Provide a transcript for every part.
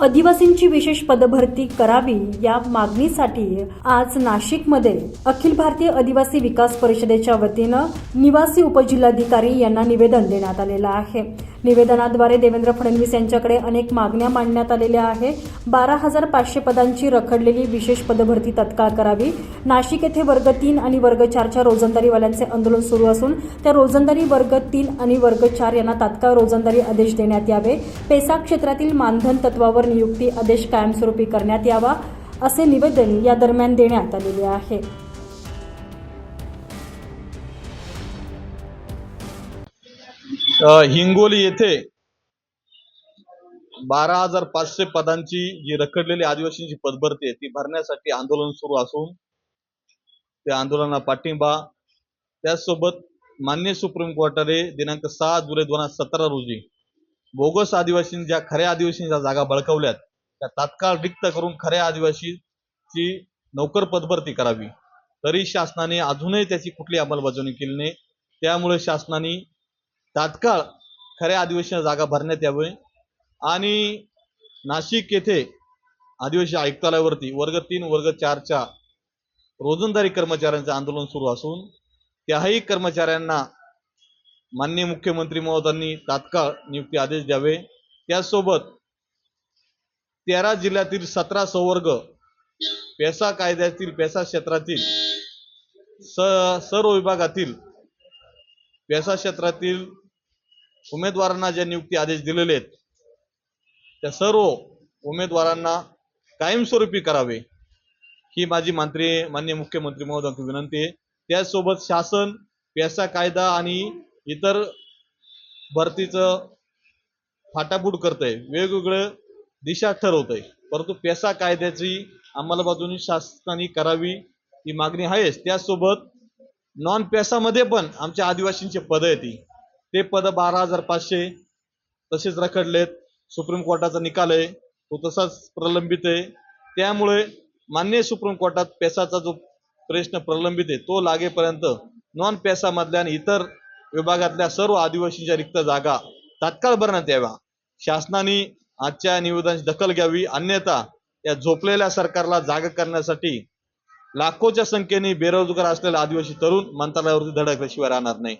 आदिवासींची विशेष पदभरती करावी या मागणीसाठी आज नाशिकमध्ये अखिल भारतीय आदिवासी विकास परिषदेच्या वतीनं निवासी उपजिल्हाधिकारी यांना निवेदन देण्यात आलेलं आहे. निवेदनाद्वारे देवेंद्र फडणवीस यांच्याकडे अनेक मागण्या मांडण्यात आलेल्या आहे बारा हजार पाचशे पदांची रखडलेली विशेष पदभरती तत्काळ करावी. नाशिक येथे वर्ग तीन आणि वर्ग चारच्या रोजंदारीवाल्यांचे आंदोलन सुरू असून त्या रोजंदारी वर्ग तीन आणि वर्ग चार यांना तात्काळ रोजंदारी आदेश देण्यात यावे. पेसा क्षेत्रातील मानधन तत्वावर नियुक्ती आदेश कायमस्वरूपी करण्यात यावा असे निवेदन या दरम्यान देण्यात आलेले आहे. हिंगोली येथे बारा हजार पाचशे पदांची जी रखडलेली आदिवासींची पदभरती आहे ती भरण्यासाठी आंदोलन सुरू असून त्या आंदोलनाला पाठिंबा त्याचसोबत मान्य सुप्रीम कोर्टाने दिनांक सहा जुलै दोन हजार सतरा रोजी बोगस आदिवासींच्या खऱ्या आदिवासींच्या जागा बळकवल्यात त्या तात्काळ रिक्त करून खऱ्या आदिवासीची नोकर पदभरती करावी. तरी शासनाने अजूनही त्याची कुठली अंमलबजावणी केली नाही. त्यामुळे शासनाने तात्काळ खऱ्या आदिवासी जागा भरण्यात यावे. आणि नाशिक येथे आदिवासी आयुक्तालयावरती वर्ग तीन वर्ग चारच्या रोजंदारी कर्मचाऱ्यांचं आंदोलन सुरू असून त्याही कर्मचाऱ्यांना माननीय मुख्यमंत्री महोदयांनी तात्काळ नियुक्ती आदेश द्यावे. त्याचसोबत तेरा जिल्ह्यातील सतरा संवर्ग पेसा कायद्यातील पेसा क्षेत्रातील स सर्व विभागातील पेसा क्षेत्रातील उमेदवारांना जे नियुक्ती आदेश दिलेले आहेत त्या सर्व उमेदवारांना कायमस्वरूपी करावे ही माझी मंत्री मान्य मुख्यमंत्री महोदयांची विनंती आहे. त्याचसोबत शासन पेसा कायदा आणि इतर भरतीचं फाटाफूट करतंय वेगवेगळं दिशा ठरवतंय. परंतु पेसा कायद्याची अंमलबजावणी शासनाने करावी ही मागणी आहेच. त्याचसोबत नॉन पेसामध्ये पण आमच्या आदिवासींचे पद येतील ते पद बारा हजार पाचशे तसेच रखडलेत. सुप्रीम कोर्टाचा निकाल आहे. तो तसाच प्रलंबित आहे. त्यामुळे मान्य सुप्रीम कोर्टात पेसाचा जो प्रश्न प्रलंबित आहे तो लागेपर्यंत नॉन पेसा मधल्या आणि इतर विभागातल्या सर्व आदिवासींच्या रिक्त जागा तात्काळ भरण्यात याव्या. शासनाने आजच्या निवेदनाची दखल घ्यावी. अन्यथा या झोपलेल्या सरकारला जागा करण्यासाठी लाखोच्या संख्येने बेरोजगार असलेले आदिवासी तरुण मंत्रालयावरती धडकल्याशिवाय राहणार नाही.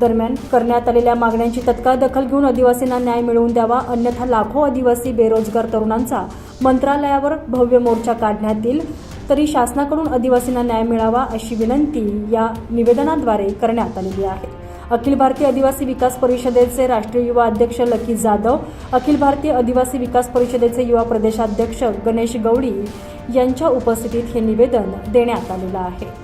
दरम्यान करण्यात आलेल्या मागण्यांची तत्काळ दखल घेऊन आदिवासींना न्याय मिळवून द्यावा अन्यथा लाखो आदिवासी बेरोजगार तरुणांचा मंत्रालयावर भव्य मोर्चा काढण्यात येईल. तरी शासनाकडून आदिवासींना न्याय मिळावा अशी विनंती या निवेदनाद्वारे करण्यात आलेली आहे. अखिल भारतीय आदिवासी विकास परिषदेचे राष्ट्रीय युवा अध्यक्ष लकी जाधव अखिल भारतीय आदिवासी विकास परिषदेचे युवा प्रदेशाध्यक्ष गणेश गौडी यांच्या उपस्थितीत हे निवेदन देण्यात आलेलं आहे.